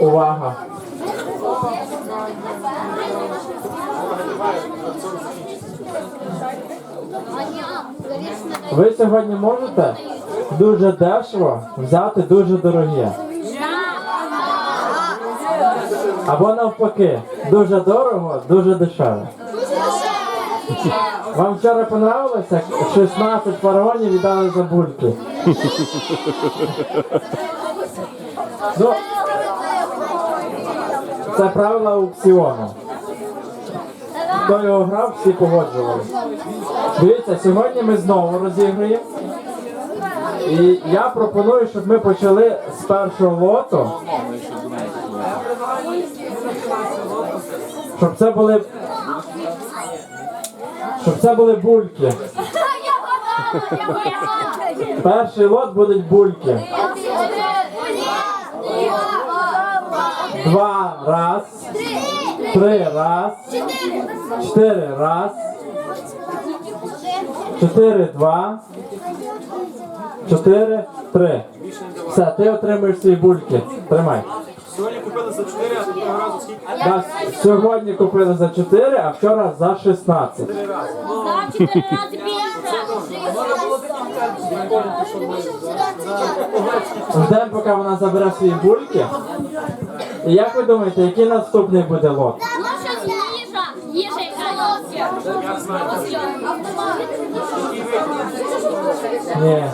Увага! Ви сьогодні можете дуже дешево взяти дуже дороге. Або навпаки, дуже дорого, дуже дешево. Вам вчора понравилося, як 16 фараонів віддали за бульки? Ну, це правила аукціону. Хто його грав, всі погоджувалися. Дивіться, сьогодні ми знову розігруємо. І я пропоную, щоб ми почали з першого лоту. Щоб це були. Щоб це були бульки. Перший лот будуть бульки. Два раз. Три раз. Чотири раз. Чотири два. Чотири три. Все, ти отримуєш свої бульки. Тримай. Сьогодні купили за 4, а того разу скільки? Да, сьогодні купили за 4, а вчора за 16. Ждемо, поки вона забере свої бульки. Як ви думаєте, який наступний буде лот? Ні.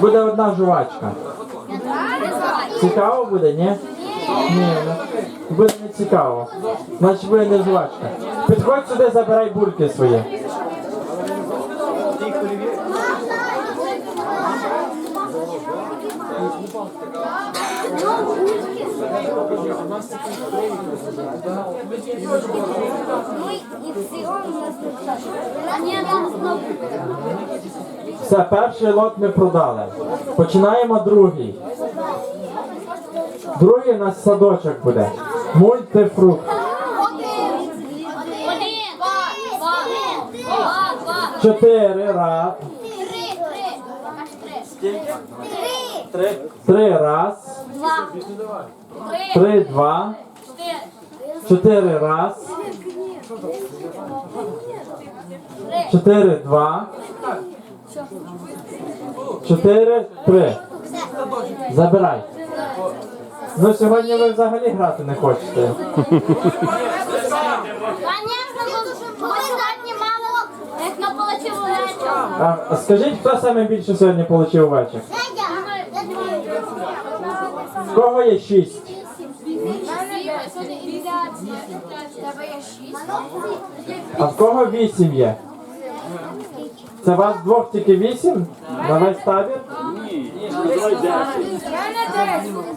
Буде одна жувачка. Цікаво буде, ні? Ні, ну, буде не цікаво. Значить буде не жувачка. Підходь сюди, забирай бульки свої. Все, перший лот ми продали. Починаємо другий. Другий у нас садочок буде. Мультифрукт. Чотири раз. Три. Три раз. Три два. Чотири раз. Чотири два. Чотири три. Забирай. Ну сьогодні ви взагалі грати не хочете. А скажіть, хто саме більше сьогодні отримав вечір? В кого є шість? А в кого вісім є? Це вас двох тільки вісім? На весь табір?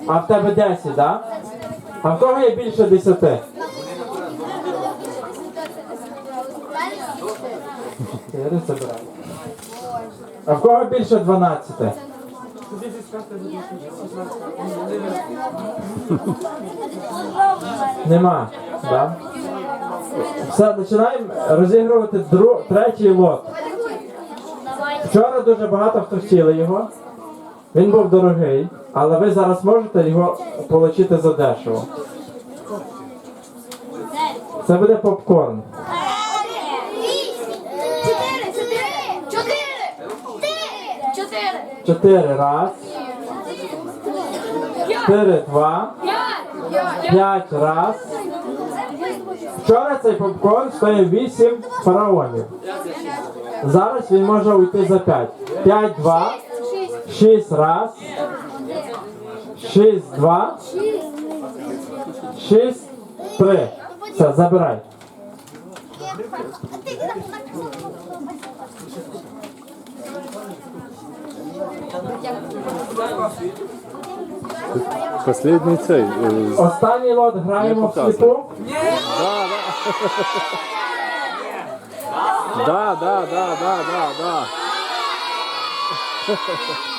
А в тебе десять, так? А в кого є більше десяти? Чотири забирай. А в кого більше 12? Нема. Да? Все, починаємо розігрувати дру... третій лот. Вчора дуже багато хто хотіли його. Він був дорогий, але ви зараз можете його отримати за дешево. Це буде попкорн. Чотири раз. Чотири два. П'ять раз. Вчора цей попкорн стоїв 8 фараонів. Зараз він може уйти за 5. 5, 2, 6 раз. 6, 2, 6, 3. Все, забирай. Последний цей. е, Останній лот граємо в сліпу. Да, да, да, да, да, да. Да, да,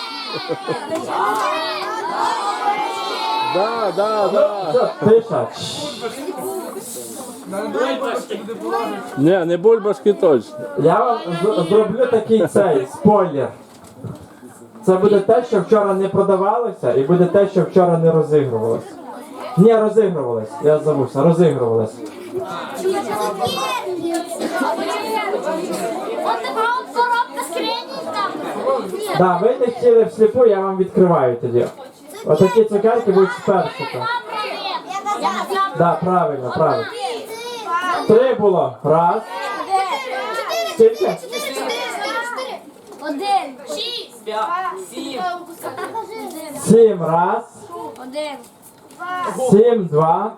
да. Все, тиша. Чш. Ні, не бульбашки точно. Я вам з- зроблю такий цей спойлер. Це буде те, що вчора не продавалося, і буде те, що вчора не розігрувалося. Ні, розігрувалось, я забувся, розігрувалось. Да, ви не хотіли всліпу, я вам відкриваю тоді. Отакі цукерки будуть з персиком. Да, правильно, правильно. Три було. Раз. Скільки? Один. Шість. Сім. Сім раз. Один. Сім, два.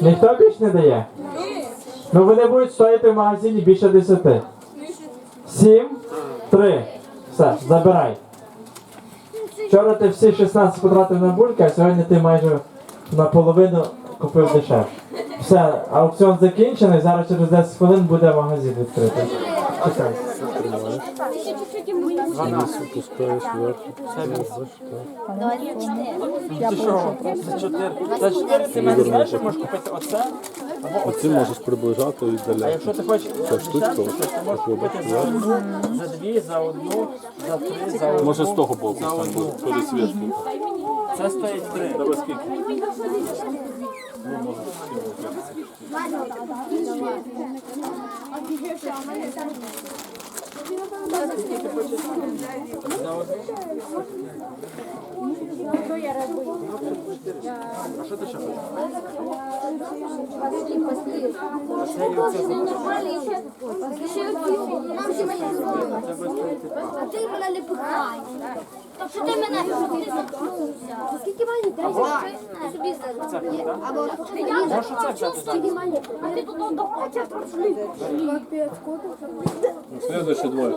Ніхто більш не дає? Ну вони будуть стояти в магазині більше десяти. Сім, три. Все, забирай. Вчора ти всі 16 потратив на бульки, а сьогодні ти майже наполовину купив дешевше. Все, аукціон закінчений, зараз через 10 хвилин буде магазин відкритий. Чекай. Пускаєш вверх. Ти що? За чотири. За чотири ти мене знаєш, що можеш купити оце? Оці можеш приближати і А якщо ти хочеш Ця штучка, то можеш купити за одну, за дві, за одну, за три, за одну. Може з того боку стань, бо пересвітло. Це стоїть три. Тебе скільки? А ти мене не пихай. Тобто ти мене заткнувся. Скільки мені? Ти собі. Або я скільки мені. А ти тут доходиш. Слідуючі двоє.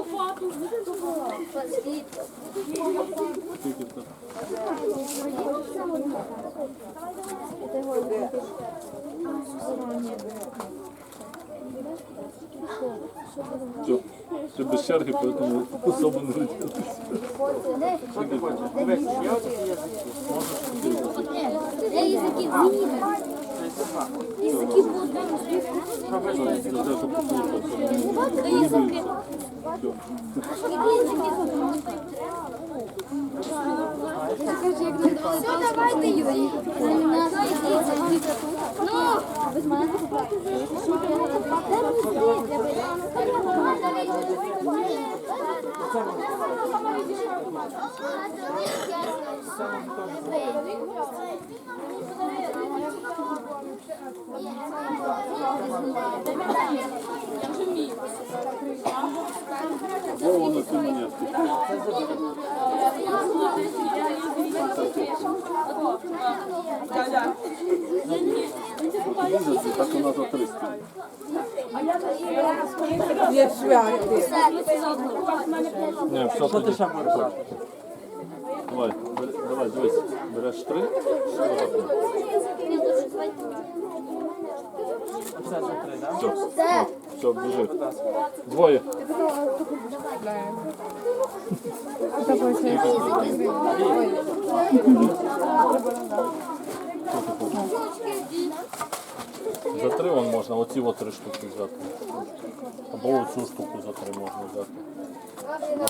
Все. Ти без черги, поэтому особо не. Я. Все, давайте, Юрій. Я не 80, так у нас за Ні, все Що ти ще будеш? Давай, давай, дивись. Береш три. Все, все, біжи. Двоє. За три вон можна, оці от три штуки взяти. Або оцю штуку за три можна взяти.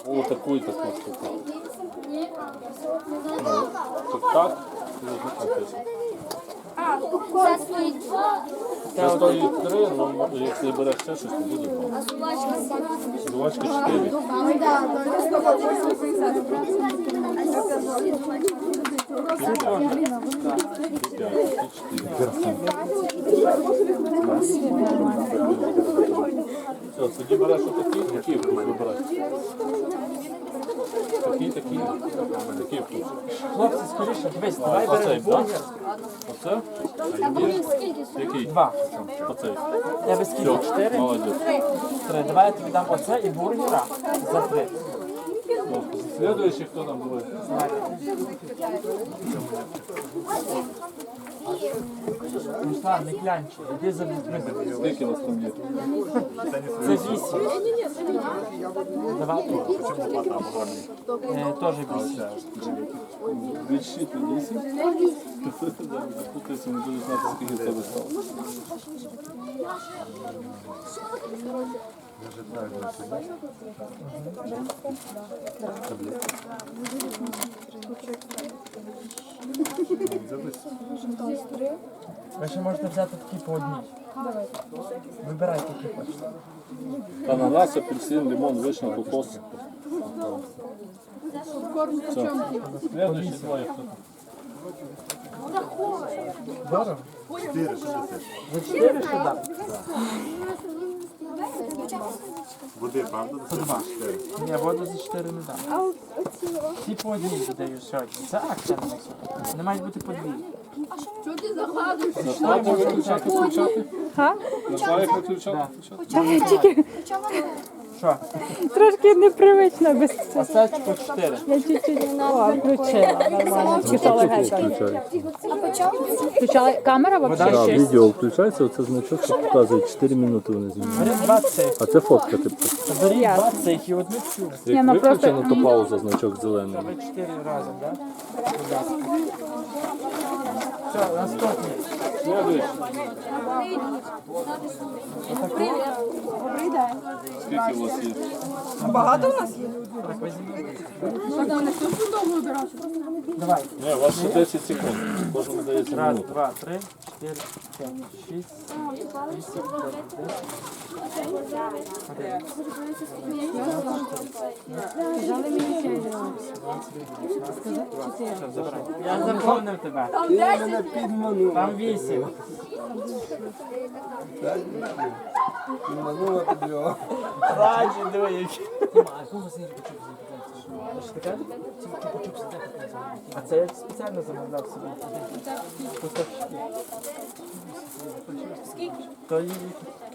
Або отаку і таку штуку. Ну, так, так. писати. Це стоїть два, Це стоїть три, ну якщо береш ще щось, буде а собачка сім. Жувачки чотири. Чотири. Все, тоді береш отакі, які вибирати. Такі, такі, такі вкус. Хлопці, скоріше, дивись, давай беремо бургер. Оце? Скільки? Який? Два. Оцей. Тебе скільки? Все, Чотири? молодець. Три. Давай я тобі дам оце і бургера за три. Слідуючий хто там буде? Руслан, не клянчи, іди за. Скільки вас там є? Це вісім. Давай. Е, Теж вісім. Більші вісім. Запутайся, не буду знати, скільки в тебе стало. Ви ще можете взяти такі по одній. Вибирайте, які хочете. Ананас, апельсин, лимон, вишня, кокос. Следующий двоє хто там? Здорово. Ви чотири? Води, правда? По два. Ні, воду за чотири не дам. Всі по одній додаю сьогодні. Це акція на них Не мають бути по дві. Що ти загадуєш? Знаєте виключати, включати? Знаєте виключати, включати? Що? Трошки непривично без цього. По чотири. Я чуть-чуть О, включила. Нормально. Що легенько. Включала камера взагалі? шість. Відео включається, оце значок, що показує 4 минути вони знімають. Бери. А це фотка, типу. Два цих і одну цю. Ні, Як ну просто- виключено, то пауза, значок зелений. Ви чотири разом, так? Все, наступний. Скільки у вас є? Так, візьміть. Давай. Ні, у вас ще 10 секунд. Кожен дається Раз, минуту. два, три, чотири, п'ять, шість, вісім, дев'ять, десять. Я запомнив тебе. Там вісім. Раджі, диви, які. А це я спеціально замовляв собі. То.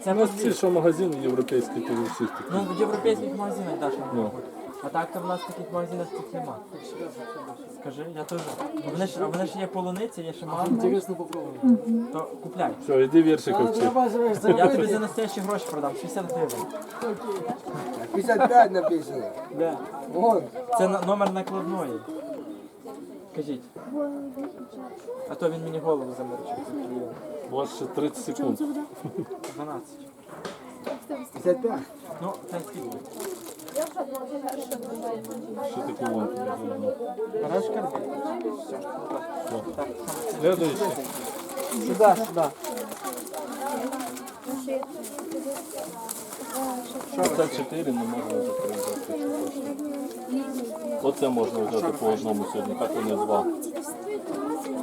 Це Ну, що магазини європейські, то всіх. Ну, в європейських магазинах Даша. Ну. А так то в нас таких магазинах тут нема. Скажи, я теж. А вони ж, а вони ж є полуниці, є ще мало. Інтересно попробувати. То купляй. Все, іди віршика вчи. Я тобі за настоящі гроші продам, 60 гривень. 55 написано. Де? Вон. Це на- номер накладної. Кажіть. А то він мені голову заморочив. цей клієнт. У вас ще 30 секунд. 12. 55. Ну, хай скільки. Що таке вон карбі. Следующий. Сюди, сюди. Це 4 не можна закрити. Оце можна взяти по одному сьогодні, так вони два.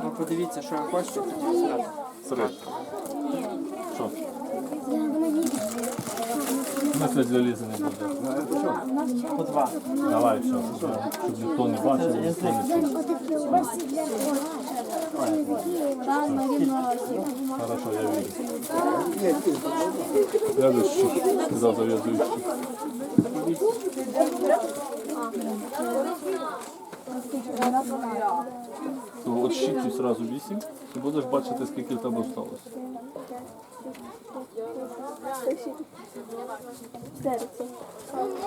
Ну подивіться, що ви хочете, тоді зразу. Три. Що? Для Лізи не буде. По два. Давай, все, щоб ніхто не бачив, ніхто не чув. Хорошо, я вижу. Следующий. Сказал завязующий. То от щиті сразу 8 і будеш бачити, скільки в тебе осталось.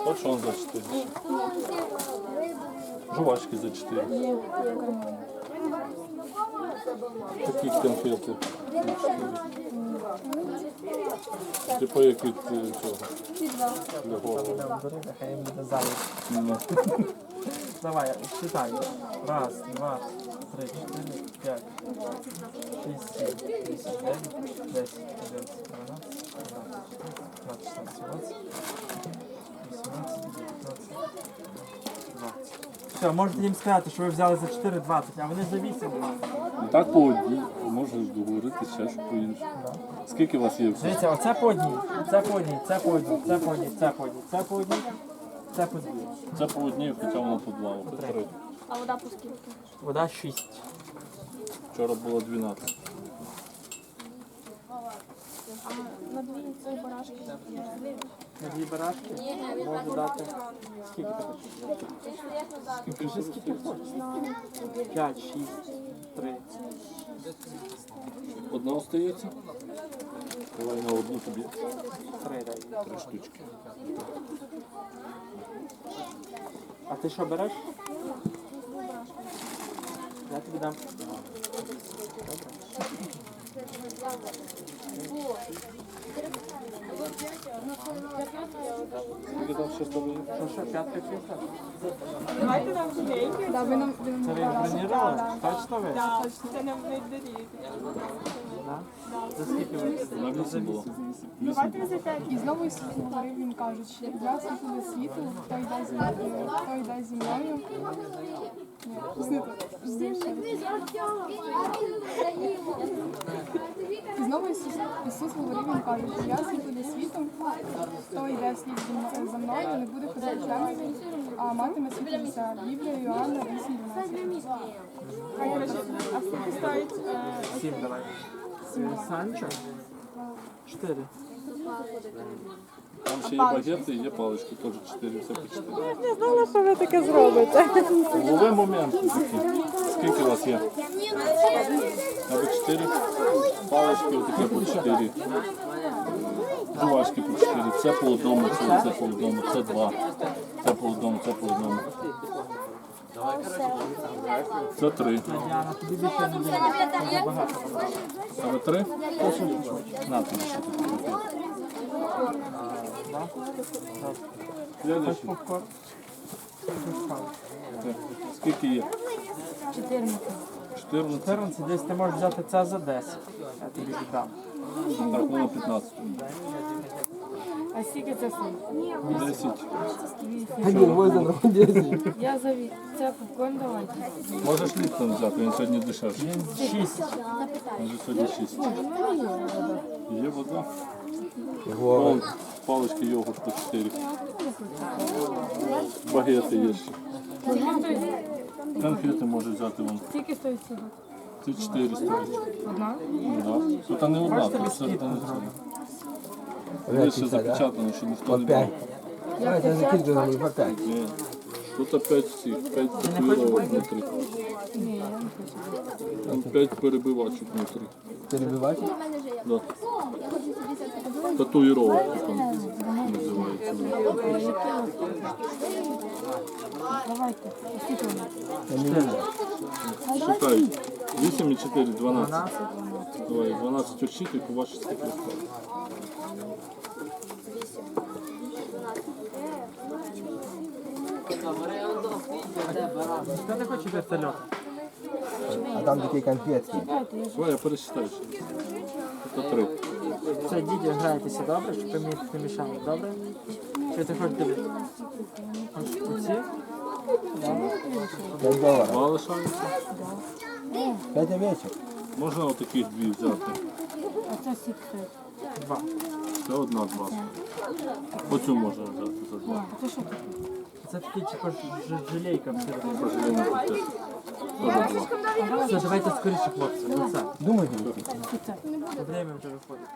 От що за 4. Жувачки за 4. Такі конфети. Типа 4. Як від е, цього. Для голови. Нехай їм буде зайве. Ну. Давай, считай. Раз, два, три, чотири, п'ять, шість, сім, вісім, дев'ять, десять, одинадцять, дванадцять, тринадцять, чотирнадцять, п'ятнадцять, вісімнадцять, дев'ятнадцять, двадцять. Все, можете їм сказати, що ви взяли за 4,20, а вони за 8. Ну, Так по одній, можеш договорити ще що по іншому. Скільки у вас є? Дивіться, оце по одній, це по одній, це по одній, це по одній, це по одній, це по одній, це по дві. Це по одній, хоча воно по два, оце три. А вода по скільки? Вода 6. Вчора було 12. На дві цієї барашки. На дві барашки можу дати. Скільки ти хочеш? Скажи, скільки хочеш. П'ять, шість, три. Одна остається? Давай на одну тобі. Три дай. Три штучки. А ти що береш? Я тобі дам. Скільки Давайте нам жінейки. Да, ви нам Це ви бронірували? Точно ви? Да, це нам не. Да? За скільки ви? На вісім було. Давайте за п'ять. І знову Ісус говорив, він каже, що я світло для світу, хто йде зі мною, хто йде зі мною. Ні. І знову Ісус, Ісус говорив, їм каже, що я світло для світу, хто йде вслід за мною, не буде ходити темряві, а матиме світло життя. Біблія Іоанна 8.12. А скільки стоїть? Сім давай. Е, Санчо? Чотири. Там ще є багети, є палички, теж чотири, все по чотири. Не знала, що ви таке зробите. Лове момент. Скільки у вас є? Або чотири палички, отаке по чотири. Жувачки по чотири. Це по одному, це, це по одному, це два. Це по одному, це по одному. Це три. Тобі більше не буде. Дуже багато. А ви три? На тобі ще тут. Скільки є? 14. 14. 14, десь ти можеш взяти це за 10. Я тобі віддам. Так, воно 15. А скільки це стоїть? 10. Один возле 10. Я за це попкорн давайте. Можеш ліптон взяти, він сьогодні дешевший. Він 6. Він же сьогодні 6. Є вода. Вон, палочки йогурт по 4. Багети є ще. Конфети може взяти вон. Скільки стоїть цього? Це 4 стоїть. Одна? Да. Тут не одна, тут це не це. Є ще запечатано, що ніхто не. Давайте закидывай нам по 5. Ні. Тут опять ці, 5 татуїровок внутрі. Ні, я не хочу. Там 5 перебивачок внутрі. Перебивать? Да. Татуїровок там називається. Давайте. Скільки воно? Шукай. 8 і 4, 12. Давай, 12 очіть і побачиш скільки осталось. Хто не хоче вертольот? А там такие конфетки. Давай, я пересчитаю ще. Це 3. Все, діді, грайтеся добре, щоб ви мені не мішали, добре? Чи ти хочеш дивитися? Хочеш оці? 5 долларов. Два лишаються. 5 овечек. Можна отаких дві взяти. А це скільки? Два. Це одна два. Оцю можна взяти за два. А це що таке? Це такий типу ж- жалейка всередині. Все, давайте скоріше, хлопці. Думайте. Время вже виходить.